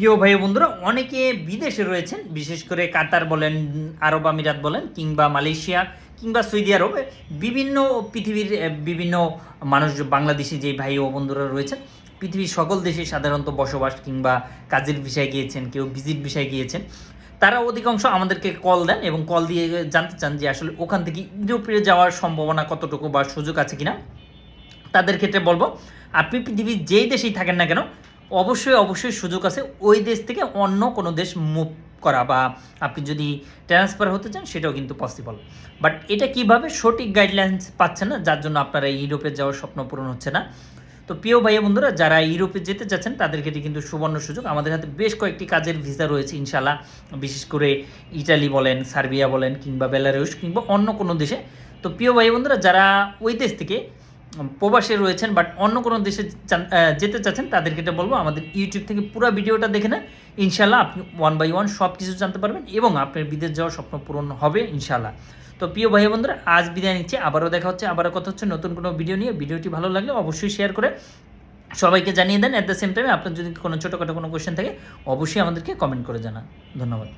প্রিয় ভাই বন্ধুরা, অনেকে বিদেশে রয়েছেন, বিশেষ করে কাতার বলেন, আরব আমিরাত বলেন, কিংবা মালয়েশিয়া কিংবা সৌদি আরব, বিভিন্ন পৃথিবীর বিভিন্ন মানুষ, বাংলাদেশি যে ভাই ও বন্ধুরা রয়েছেন, পৃথিবীর সকল দেশে সাধারণত বসবাস কিংবা কাজের বিষয়ে গিয়েছেন, কেউ ভিজিট বিষয়ে গিয়েছেন, তারা অধিকাংশ আমাদেরকে কল দেন এবং কল দিয়ে জানতে চান যে আসলে ওখান থেকে ইউরোপে যাওয়ার সম্ভাবনা কতটুকু বা সুযোগ আছে কিনা। তাদের ক্ষেত্রে বলব, আপনি পৃথিবীর যেই দেশেই থাকেন না কেন অবশ্যই অবশ্যই সুযোগ আছে ওই দেশ থেকে অন্য কোনো দেশ মুভ করা বা আপনি যদি ট্রান্সফার হতে চান, সেটাও কিন্তু পসিবল বাট এটা কীভাবে সঠিক গাইডলাইন্স পাচ্ছেন না, যার জন্য আপনারা ইউরোপে যাওয়ার স্বপ্ন পূরণ হচ্ছে না। তো প্রিয় ভাইয়া বন্ধুরা, যারা ইউরোপে যেতে চাচ্ছেন তাদের ক্ষেত্রে কিন্তু সুবর্ণ সুযোগ। আমাদের হাতে বেশ কয়েকটি কাজের ভিসা রয়েছে ইনশাল্লাহ বিশেষ করে ইটালি বলেন, সার্বিয়া বলেন, কিংবা বেলারুশ, কিংবা অন্য কোনো দেশে। তো প্রিয় ভাই বন্ধুরা, যারা ওই দেশ থেকে প্রবাসে রয়েছেন বাট অন্য কোনো দেশে যেতে চাচ্ছেন, তাদেরকে এটা বলব। আমাদের ইউটিউব থেকে পুরো ভিডিওটা দেখে নেন। ইনশাল্লাহ আপনি ওয়ান বাই ওয়ান সব কিছু জানতে পারবেন এবং আপনার বিদেশ যাওয়ার স্বপ্ন পূরণ হবে ইনশাল্লাহ তো প্রিয় ভাই বন্ধুরা, আজ বিদায় নিচ্ছে। আবারও দেখা হচ্ছে, আবারও কথা হচ্ছে নতুন কোনো ভিডিও নিয়ে। ভিডিওটি ভালো লাগলে অবশ্যই শেয়ার করে সবাইকে জানিয়ে দেন। অ্যাট দ্য সেম টাইমে আপনার যদি কোনো ছোটোখাটো কোনো কোয়েশ্চেন থাকে, অবশ্যই আমাদেরকে কমেন্ট করে জানান। ধন্যবাদ।